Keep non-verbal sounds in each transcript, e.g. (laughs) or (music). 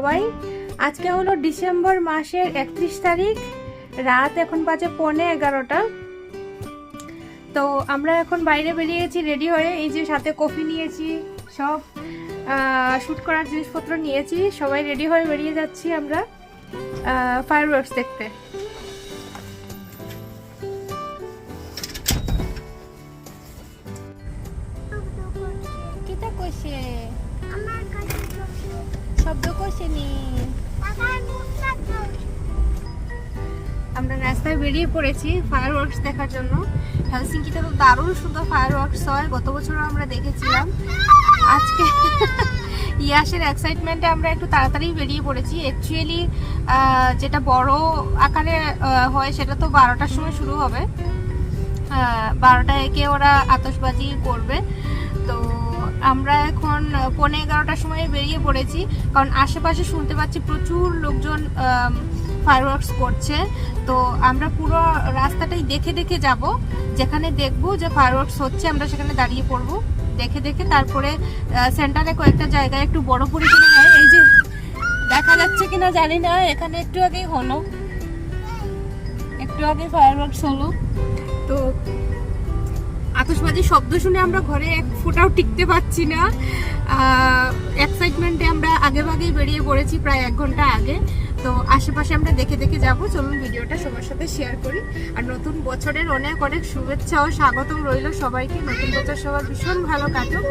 সবাই। আজকে হলো ডিসেম্বর মাসের একত্রিশ তারিখ। রাত এখন বাজে পনে এগারোটা। তো আমরা এখন বাইরে বেরিয়েছি রেডি হয়ে এই যে সাথে কফি নিয়েছি, সব শ্যুট করার জিনিসপত্র নিয়েছি। সবাই রেডি হয়ে বেরিয়ে যাচ্ছি আমরা ফায়ার দেখতে। আমরা রাস্তায় বেরিয়ে পড়েছি ফায়ার ওয়ার্কস দেখার জন্য। হেলসিঙ্কিতে তো দারুণ সুন্দর ফায়ার ওয়ার্কস হয় গত বছরও আমরা দেখেছিলাম। আজকে (laughs) ইয়াসের এক্সাইটমেন্টে আমরা একটু তাড়াতাড়ি বেরিয়ে পড়েছি। অ্যাকচুয়ালি যেটা বড় আকারে হয় সেটা তো বারোটার সময় শুরু হবে। বারোটা একে ওরা আতশবাজি করবে। তো আমরা এখন আহ, পৌনে এগারোটার সময় বেরিয়ে পড়েছি। কারণ আশেপাশে শুনতে পাচ্ছি প্রচুর লোকজন ফায়ারওয়ার্কস করছে। তো আমরা পুরো রাস্তাটাই দেখে দেখে যাব। যেখানে দেখব যে ফায়ারওয়ার্কস হচ্ছে, আমরা সেখানে দাঁড়িয়ে পড়ব। দেখে দেখে তারপরে সেন্টারে কয়েকটা জায়গায় একটু বড় পরিসরে হয় এই যে দেখা যাচ্ছে কিনা জানি না, এখানে একটু আগেই হলো। একটু আগে ফায়ারওয়ার্কস হলো। তো আতশবাজি শব্দ শুনে আমরা ঘরে এক ফোঁটাও টিকতে পারছি না। এক্সাইটমেন্টে আমরা আগে ভাগেই বেরিয়ে পড়েছি প্রায় এক ঘণ্টা আগে। তো আশেপাশে আমরা দেখে দেখে যাব। চলুন ভিডিওটা সবার সাথে শেয়ার করি। আর নতুন বছরের অনেক অনেক শুভেচ্ছা ও স্বাগতম রইল সবাইকে। নতুন বছর সবার ভীষণ ভালো কাটুক।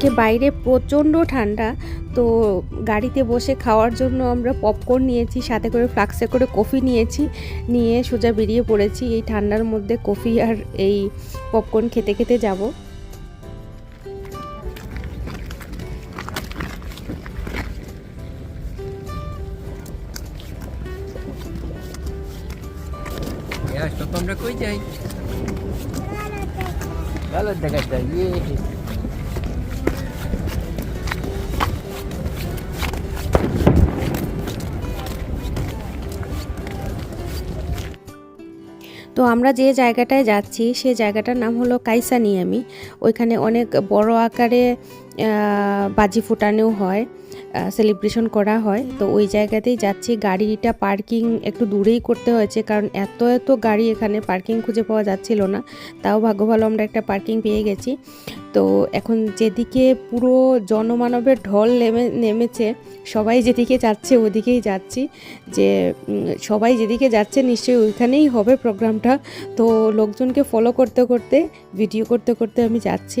আজকে বাইরে প্রচণ্ড ঠান্ডা, তো গাড়িতে বসে খাওয়ার জন্য আমরা পপকর্ন নিয়েছি, সাথে করে ফ্লাক্সে করে কফি নিয়েছি, নিয়ে সোজা বেরিয়ে পড়েছি। এই ঠান্ডার মধ্যে কফি আর এই পপকর্ন খেতে খেতে যাব। আমরা কই যাই? দেখা যায় তো আমরা যে জায়গাটায় যাচ্ছি সেই জায়গাটার নাম হলো কাইসানিয়ামি। ওইখানে অনেক বড় আকারে বাজি ফুটানো হয়। সেলিব্রেশন করা হয়। তো ওই জায়গাতেই যাচ্ছি। গাড়িটা পার্কিং একটু দূরেই করতে হয়েছে, কারণ এত এত গাড়ি এখানে পার্কিং খুঁজে পাওয়া যাচ্ছিল না। তাও ভাগ্য ভালো আমরা একটা পার্কিং পেয়ে গেছি। তো এখন যেদিকে পুরো জনমানবের ঢল নেমে, নেমেছে, সবাই যেদিকে যাচ্ছে ওদিকেই যাচ্ছি। যে সবাই যেদিকে যাচ্ছে নিশ্চয়ই ওইখানেই হবে প্রোগ্রামটা তো লোকজনকে ফলো করতে করতে ভিডিও করতে করতে আমি যাচ্ছি।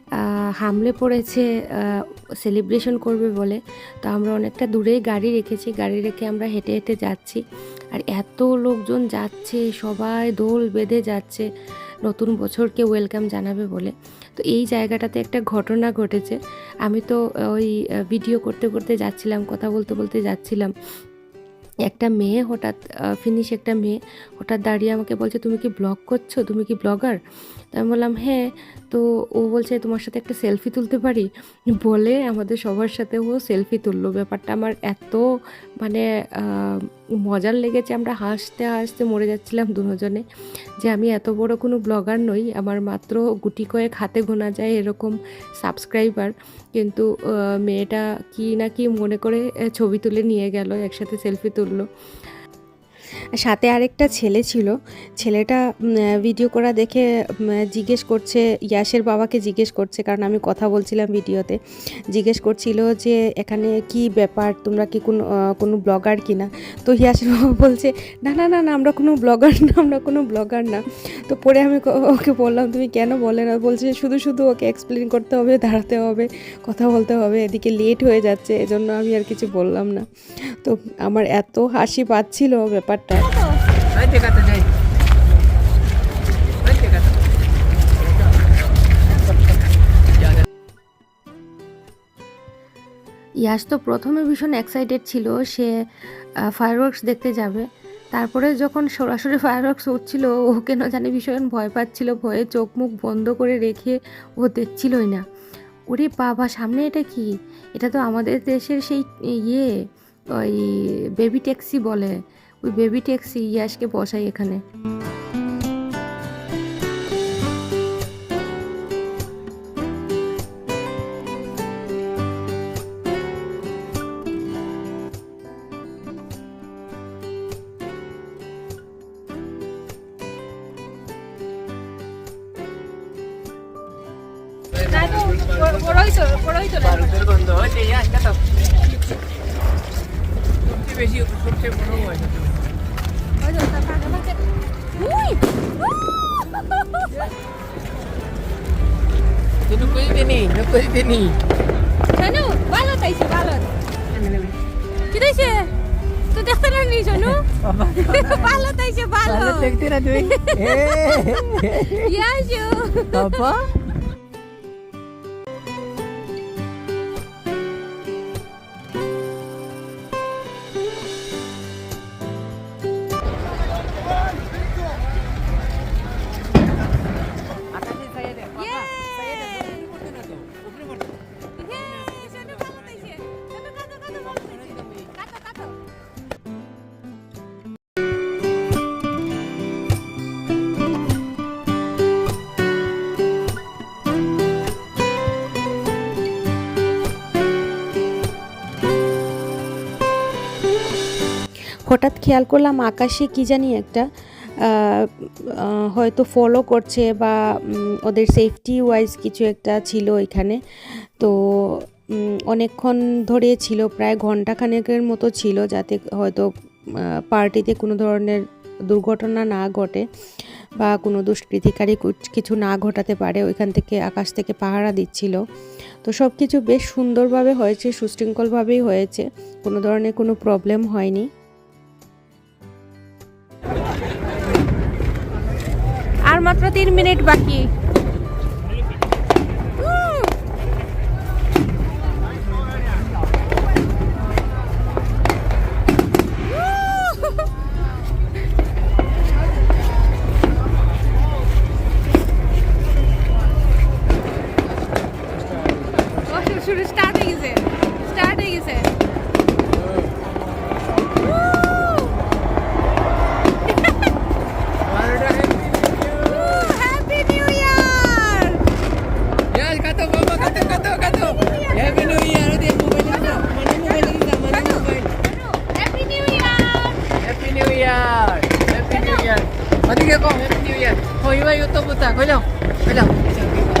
হামলে পড়েছে সেলিব্রেশন করবে বলে। তো আমরা অনেকটা দূরেই গাড়ি রেখেছি, গাড়ি রেখে আমরা হেঁটে হেঁটে যাচ্ছি। আর এত লোকজন যাচ্ছে, সবাই দোল বেঁধে যাচ্ছে, নতুন বছরকে ওয়েলকাম জানাবে বলে। তো এই জায়গাটাতে একটা ঘটনা ঘটেছে। আমি তো ওই ভিডিও করতে করতে যাচ্ছিলাম, কথা বলতে বলতে যাচ্ছিলাম। একটা মেয়ে হঠাৎ ফিনিশ একটা মেয়ে হঠাৎ দাঁড়িয়ে আমাকে বলছে, তুমি কি ব্লগ করছ? তুমি কি ব্লগার? তো আমি বললাম হ্যাঁ। তো ও বলছে, তোমার সাথে একটা সেলফি তুলতে পারি? বলে আমাদের সবার সাথে ও সেলফি তুললো। ব্যাপারটা আমার এত মানে মজার লেগেছে, আমরা হাসতে হাসতে মরে যাচ্ছিলাম দুজনে। যে আমি এত বড় কোনো ব্লগার নই, আমার মাত্র গুটি কয়েক হাতে গোনা যায় এরকম সাবস্ক্রাইবার। কিন্তু মেয়েটা কি না কি মনে করে ছবি তুলে নিয়ে গেল, একসাথে সেলফি তুললো। সাথে আরেকটা ছেলে ছিল। ছেলেটা ভিডিও করা দেখে জিজ্ঞেস করছে, ইয়াসের বাবাকে জিজ্ঞেস করছে, কারণ আমি কথা বলছিলাম ভিডিওতে। জিজ্ঞেস করছিল যে, এখানে কি ব্যাপার? তোমরা কি কোনো কোনো ব্লগার কি না? তো ইয়াসের বাবা বলছে, না না না না, আমরা কোনো ব্লগার না, আমরা কোনো ব্লগার না। তো পরে আমি ওকে বললাম, তুমি কেন বলে না? বলছে, শুধু শুধু ওকে এক্সপ্লেন করতে হবে, দাঁড়াতে হবে, কথা বলতে হবে, এদিকে লেট হয়ে যাচ্ছে, এজন্য আমি আর কিছু বললাম না। তো আমার এত হাসি পাচ্ছিল ব্যাপারটা। Teka. ইয়াস তো প্রথমে ভীষণ এক্সাইটেড ছিল, সে ফায়ারওয়ার্কস দেখতে যাবে। তারপরে যখন সরাসরি ফায়ারওয়ার্কস উঠছিল, ও কেন জানি ভীষণ ভয় পাচ্ছিল, ভয়ে চোখ মুখ বন্ধ করে রেখে ও দেখছিলই না। ওরে বাবা, সামনে এটা কি? এটা তো আমাদের দেশের সেই ইয়ে ওই বেবি ট্যাক্সি বলে। ওই বেবি ট্যাক্সি ইয়াসকে বসাই এখানে হচ্ছে, ইয়াস, কাটো। সবচেয়ে বেশি সবচেয়ে বড় হয় তুই কই দিনি কই দিনি জানো ভালো তাইছে ভালো কি তাইছে তো দেখতে না নি জানো ভালো তাইছে ভালো দেখতে না তুই ইয়াজু বাবা হঠাৎ খেয়াল করলাম আকাশে কি জানি একটা হয়তো ফলো করছে বা ওদের সেফটি ওয়াইজ কিছু একটা ছিল এখানে। তো অনেকক্ষণ ধরে ছিল, প্রায় ঘন্টাখানেকের মতো ছিল যাতে হয়তো পার্টিতে কোনো ধরনের দুর্ঘটনা না ঘটে বা কোনো দুষ্কৃতিকারী কিছু না ঘটাতে পারে, ওইখান থেকে আকাশ থেকে পাহারা দিচ্ছিল। তো সব কিছু বেশ সুন্দরভাবে হয়েছে, সুশৃঙ্খলভাবেই হয়েছে, কোনো ধরনের কোনো প্রবলেম হয়নি। মাত্র তিন মিনিট বাকি শুরু স্টার্ট হয়ে গেছে স্টার্ট হয়ে গেছে યર હેપી ન્યુ યર બધી કહો હેપી ન્યુ યર હો યુવા યુ તો બધા કહો જાઓ કહો જાઓ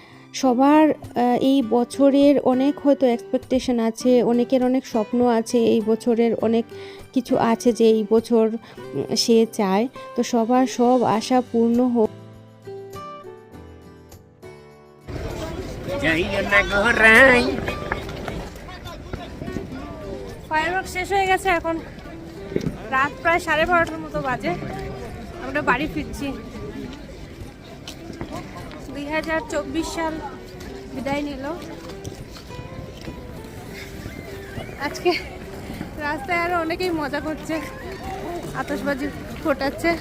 সবার এই বছরের অনেক হয়তো এক্সপেকটেশন আছে অনেকের অনেক স্বপ্ন আছে এই বছরের অনেক কিছু আছে যে এই বছর সে চায়। তো সবার সব আশা পূর্ণ হোক। ফায়ারওয়ার্ক শেষ হয়ে গেছে এখন। রাত প্রায় সাড়ে বারোটার মতো বাজে। আমরা বাড়ি ফিরছি। দুই হাজার চব্বিশ সাল বিদায় নিল। আজকে রাস্তায় আরও অনেকেই মজা করছে, আতশবাজি ফোটাচ্ছে।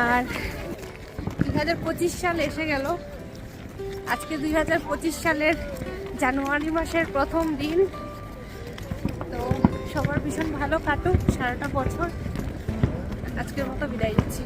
আর দুই হাজার পঁচিশ সাল এসে গেল। আজকে দুই হাজার পঁচিশ সালের জানুয়ারি মাসের প্রথম দিন। তো সবার ভীষণ ভালো কাটুক সারাটা বছর। আজকের মতো বিদায় দিচ্ছি